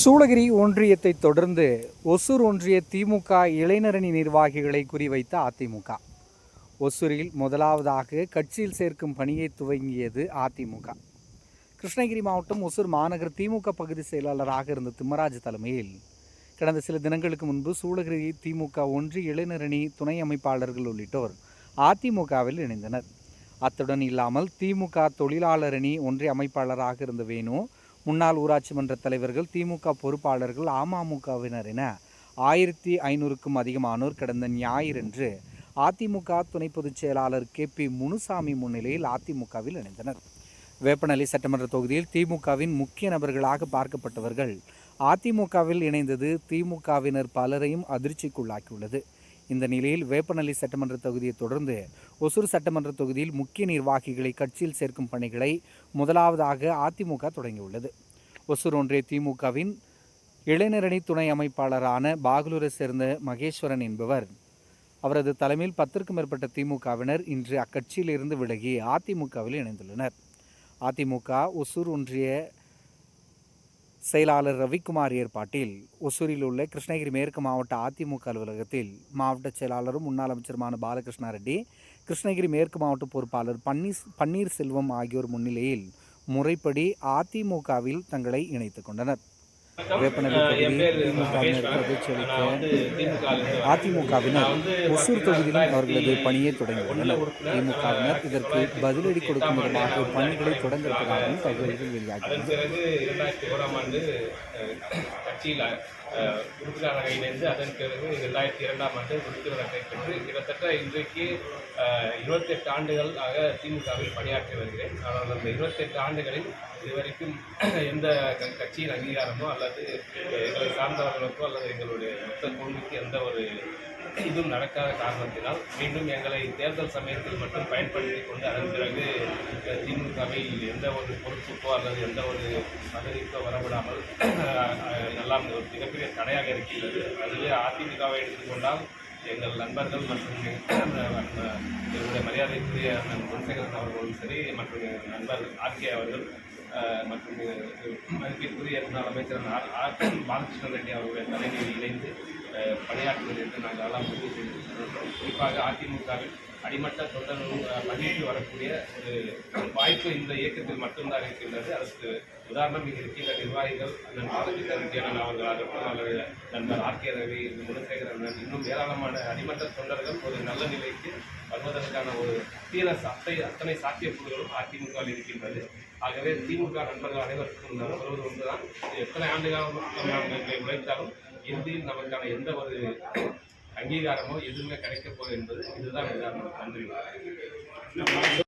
சூளகிரி ஒன்றியத்தை தொடர்ந்து ஒசூர் ஒன்றிய திமுக இளைஞரணி நிர்வாகிகளை குறிவைத்த அதிமுக. ஒசூரில் முதலாவதாக கட்சியில் சேர்க்கும் பணியை துவங்கியது அதிமுக. கிருஷ்ணகிரி மாவட்டம் ஒசூர் மாநகர் திமுக பகுதி செயலாளராக இருந்த திம்மராஜ் தலைமையில் கடந்த சில தினங்களுக்கு முன்பு சூளகிரி திமுக ஒன்றிய இளைஞரணி துணை அமைப்பாளர்கள் உள்ளிட்டோர் அதிமுகவில் இணைந்தனர். அத்துடன் இல்லாமல் திமுக தொழிலாளரணி ஒன்றிய அமைப்பாளராக இருந்த வேணு முன்னாள் ஊராட்சி மன்ற தலைவர்கள் திமுக பொறுப்பாளர்கள் அமமுகவினர் என ஆயிரத்தி ஐநூறுக்கும் அதிகமானோர் கடந்த ஞாயிறன்று அதிமுக துணை பொதுச் செயலாளர் கே பி முனுசாமி முன்னிலையில் அதிமுகவில் இணைந்தனர். வேப்பநல்லி சட்டமன்ற தொகுதியில் திமுகவின் முக்கிய நபர்களாக பார்க்கப்பட்டவர்கள் அதிமுகவில் இணைந்தது திமுகவினர் பலரையும் அதிர்ச்சிக்குள்ளாக்கியுள்ளது. இந்த நிலையில் வேப்பநல்லி சட்டமன்ற தொகுதியை தொடர்ந்து ஒசூர் சட்டமன்ற தொகுதியில் முக்கிய நிர்வாகிகளை கட்சியில் சேர்க்கும் பணிகளை முதலாவதாக அதிமுக தொடங்கியுள்ளது. ஒசூர் ஒன்றிய திமுகவின் இளைஞரணி துணை அமைப்பாளரான பாகலூரை சேர்ந்த மகேஸ்வரன் என்பவர் அவரது தலைமையில் பத்திற்கும் மேற்பட்ட திமுகவினர் இன்று அக்கட்சியிலிருந்து விலகி அதிமுகவில் இணைந்துள்ளனர். அதிமுக ஒசூர் ஒன்றிய செயலாளர் ரவிக்குமார் ஏற்பாட்டில் ஒசூரில் உள்ள கிருஷ்ணகிரி மேற்கு மாவட்ட அதிமுக அலுவலகத்தில் மாவட்ட செயலாளரும் முன்னாள் அமைச்சருமான பாலகிருஷ்ணா ரெட்டி கிருஷ்ணகிரி மேற்கு மாவட்ட பொறுப்பாளர் பன்னீர் பன்னீர்செல்வம் ஆகியோர் முன்னிலையில் முறைப்படி அதிமுகவில் தங்களை இணைத்துக் கொண்டனர். அதிமுகவினர். ஒசூர் தொகுதியிலும் அவர்களது பணியை தொடங்கியுள்ளனர். திமுகவினர் இதற்கு பதிலடி கொடுக்கும் விதமாக பணிகளை தொடங்க இருப்பதாகவும் தகவல்கள் இரண்டாயிரத்தி ஓராம் ஆண்டு கட்சியில் அஹ், உறுப்பினராக இணைந்து அதன் பிறகு இரண்டாயிரத்தி இரண்டாம் ஆண்டு உறுப்பினராக பெற்று கிட்டத்தட்ட இன்றைக்கு இருபத்தெட்டு ஆண்டுகள் ஆக திமுகவில் பணியாற்றி வருகிறேன். ஆனால் அந்த இருபத்தெட்டு ஆண்டுகளில் இதுவரைக்கும் எந்த கட்சியின் அங்கீகாரமோ அல்லது எங்களை சார்ந்தவர்களுக்கோ அல்லது எங்களுடைய மொத்த குழுவுக்கு எந்த ஒரு இதுவும் நடக்காத காரணத்தினால் மீண்டும் எங்களை தேர்தல் சமயத்தில் மட்டும் பயன்படுத்தி கொண்டு அதன் பிறகு திமுகவை திமுகவில் எந்த ஒரு பொறுப்புக்கோ அல்லது எந்த ஒரு பதவிக்கோ வரவிடாமல் எல்லாம் ஒரு மிகப்பெரிய தடையாக இருக்கின்றது. அதிலே அதிமுகவை எடுத்துக்கொண்டால் எங்கள் நண்பர்கள் மற்றும் எங்களுடைய மரியாதைக்குரிய அண்ணன் குணசேகரன் அவர்களும் சரி மற்றும் நண்பர் ஆர்கே அவர்கள் மற்றும் மதிப்பிற்குரிய முன்னாள் அமைச்சர் பாலகிருஷ்ணன் ரெட்டி அவர்களுடைய தலைமையில் இணைந்து பணியாற்றுவது என்று நாங்கள் எல்லாம் முடிவு செய்திருக்கிறோம் குறிப்பாக அதிமுகவில் அடிமட்ட தொண்டர்கள் அஹ், பணிக்கு வரக்கூடிய ஒரு வாய்ப்பு இந்த இயக்கத்தில் மட்டும்தான் இருக்கின்றது. அதற்கு உதாரணம் இங்கே இருக்கின்ற நிர்வாகிகள் அண்ணன் பாலகிருஷ்ண ரெட்டி அண்ணன் அவர்களாகட்டும் அல்லது நண்பர் ஆர் கே ரவி குணசேகர் அண்ணன் இன்னும் ஏராளமான அடிமட்ட தொண்டர்கள் ஒரு நல்ல நிலைக்கு வருவதற்கான ஒரு தீர அத்தை அத்தனை சாத்தியக்கூறுகளும் அதிமுகவில் இருக்கின்றது. ஆகவே திமுக நண்பர்கள் அனைவருக்கும் நான் சொல்வது ஒன்றுதான். எத்தனை ஆண்டுகாலம் உழைத்தாலும் இறுதியில் நமக்கான எந்த ஒரு அங்கீகாரமோ எதுவுமே கிடைக்கப் போகுது என்பது இதுதான் உதாரணம் நன்றி.